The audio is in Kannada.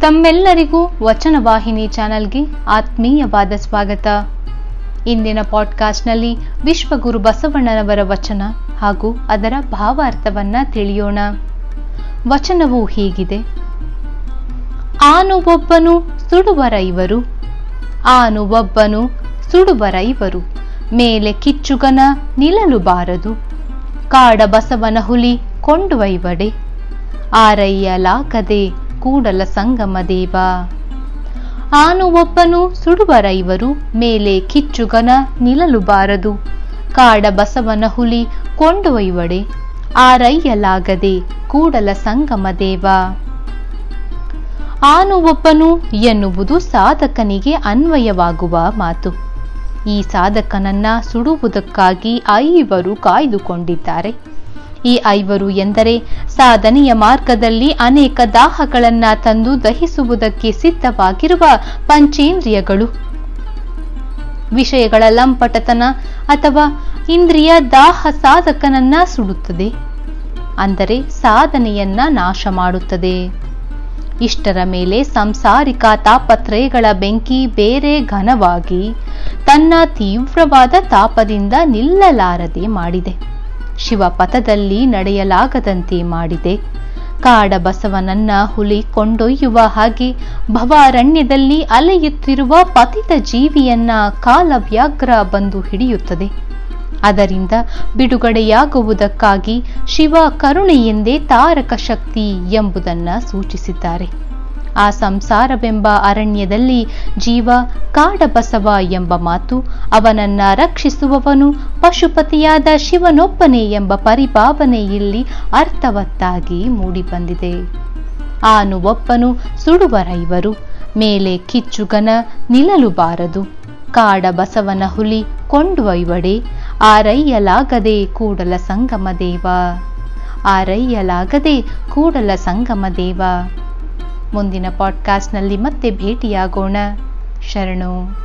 ತಮ್ಮೆಲ್ಲರಿಗೂ ವಚನ ವಾಹಿನಿ ಚಾನಲ್ಗೆ ಆತ್ಮೀಯವಾದ ಸ್ವಾಗತ. ಇಂದಿನ ಪಾಡ್ಕಾಸ್ಟ್ನಲ್ಲಿ ವಿಶ್ವಗುರು ಬಸವಣ್ಣನವರ ವಚನ ಹಾಗೂ ಅದರ ಭಾವಾರ್ಥವನ್ನ ತಿಳಿಯೋಣ. ವಚನವು ಹೀಗಿದೆ. ಆನು ಒಬ್ಬನು ಸುಡುವರ ಇವರು. ಆನು ಒಬ್ಬನು ಸುಡುವರ ಇವರು. ಮೇಲೆ ಕಿಚ್ಚುಗನ ನಿಲ್ಲಲು ಬಾರದು. ಕಾಡ ಬಸವನ ಹುಲಿ ಕೊಂಡೊಯ್ವಡೆ ಆರಯ್ಯಲಾಗದೆ ಕೂಡಲ ಸಂಗಮ ದೇವ. ಆನು ಒಬ್ಬನು ಸುಡುವರ ಇವರು, ಮೇಲೆ ಕಿಚ್ಚುಗನ ನಿಲ್ಲಲು ಬಾರದು ಕಾಡ ಬಸವನ ಹುಲಿ ಕೊಂಡೊಯ್ಯುವಡೆ ಆ ರೈಯಲಾಗದೆ ಕೂಡಲ ಸಂಗಮ ದೇವ. ಆನು ಒಬ್ಬನು ಎನ್ನುವುದು ಸಾಧಕನಿಗೆ ಅನ್ವಯವಾಗುವ ಮಾತು. ಈ ಸಾಧಕನನ್ನ ಸುಡುವುದಕ್ಕಾಗಿ ಐವರು ಕಾಯ್ದುಕೊಂಡಿದ್ದಾರೆ. ಈ ಐವರು ಎಂದರೆ ಸಾಧನೆಯ ಮಾರ್ಗದಲ್ಲಿ ಅನೇಕ ದಾಹಗಳನ್ನು ತಂದು ದಹಿಸುವುದಕ್ಕೆ ಸಿದ್ಧವಾಗಿರುವ ಪಂಚೇಂದ್ರಿಯಗಳು. ವಿಷಯಗಳ ಲಂಪಟತನ ಅಥವಾ ಇಂದ್ರಿಯ ದಾಹ ಸಾಧಕನನ್ನ ಸುಡುತ್ತದೆ. ಅಂದರೆ ಸಾಧನೆಯನ್ನ ನಾಶ ಮಾಡುತ್ತದೆ. ಇಷ್ಟರ ಮೇಲೆ ಸಂಸಾರಿಕ ತಾಪತ್ರಯಗಳ ಬೆಂಕಿ ಬೇರೆ ಘನವಾಗಿ ತನ್ನ ತೀವ್ರವಾದ ತಾಪದಿಂದ ನಿಲ್ಲಲಾರದೆ ಮಾಡಿದೆ. ಶಿವಪಥದಲ್ಲಿ ನಡೆಯಲಾಗದಂತೆ ಮಾಡಿದೆ. ಕಾಡ ಬಸವನನ್ನ ಹುಲಿ ಕೊಂಡೊಯ್ಯುವ ಹಾಗೆ ಭವಾರಣ್ಯದಲ್ಲಿ ಅಲೆಯುತ್ತಿರುವ ಪತಿತ ಜೀವಿಯನ್ನ ಕಾಲವ್ಯಾಘ್ರ ಬಂದು ಹಿಡಿಯುತ್ತದೆ. ಅದರಿಂದ ಬಿಡುಗಡೆಯಾಗುವುದಕ್ಕಾಗಿ ಶಿವ ಕರುಣೆಯೆಂದೇ ತಾರಕ ಶಕ್ತಿ ಎಂಬುದನ್ನು ಸೂಚಿಸಿದ್ದಾರೆ. ಆ ಸಂಸಾರವೆಂಬ ಅರಣ್ಯದಲ್ಲಿ ಜೀವ ಕಾಡಬಸವ ಎಂಬ ಮಾತು, ಅವನನ್ನ ರಕ್ಷಿಸುವವನು ಪಶುಪತಿಯಾದ ಶಿವನೊಬ್ಬನೇ ಎಂಬ ಪರಿಭಾವನೆ ಇಲ್ಲಿ ಅರ್ಥವತ್ತಾಗಿ ಮೂಡಿಬಂದಿದೆ. ಆನು ಒಬ್ಬನು ಸುಡುವರೈವರು, ಮೇಲೆ ಕಿಚ್ಚುಗನ ನಿಲ್ಲಲುಬಾರದು. ಕಾಡ ಬಸವನ ಹುಲಿ ಕೊಂಡೊಯ್ವಡೆ ಆರಯ್ಯಲಾಗದೆ ಕೂಡಲ ಸಂಗಮ ದೇವ. ಆರಯ್ಯಲಾಗದೆ ಕೂಡಲ ಸಂಗಮ ದೇವ. ಮುಂದಿನ ಪಾಡ್ಕಾಸ್ಟ್ನಲ್ಲಿ ಮತ್ತೆ ಭೇಟಿಯಾಗೋಣ. ಶರಣು.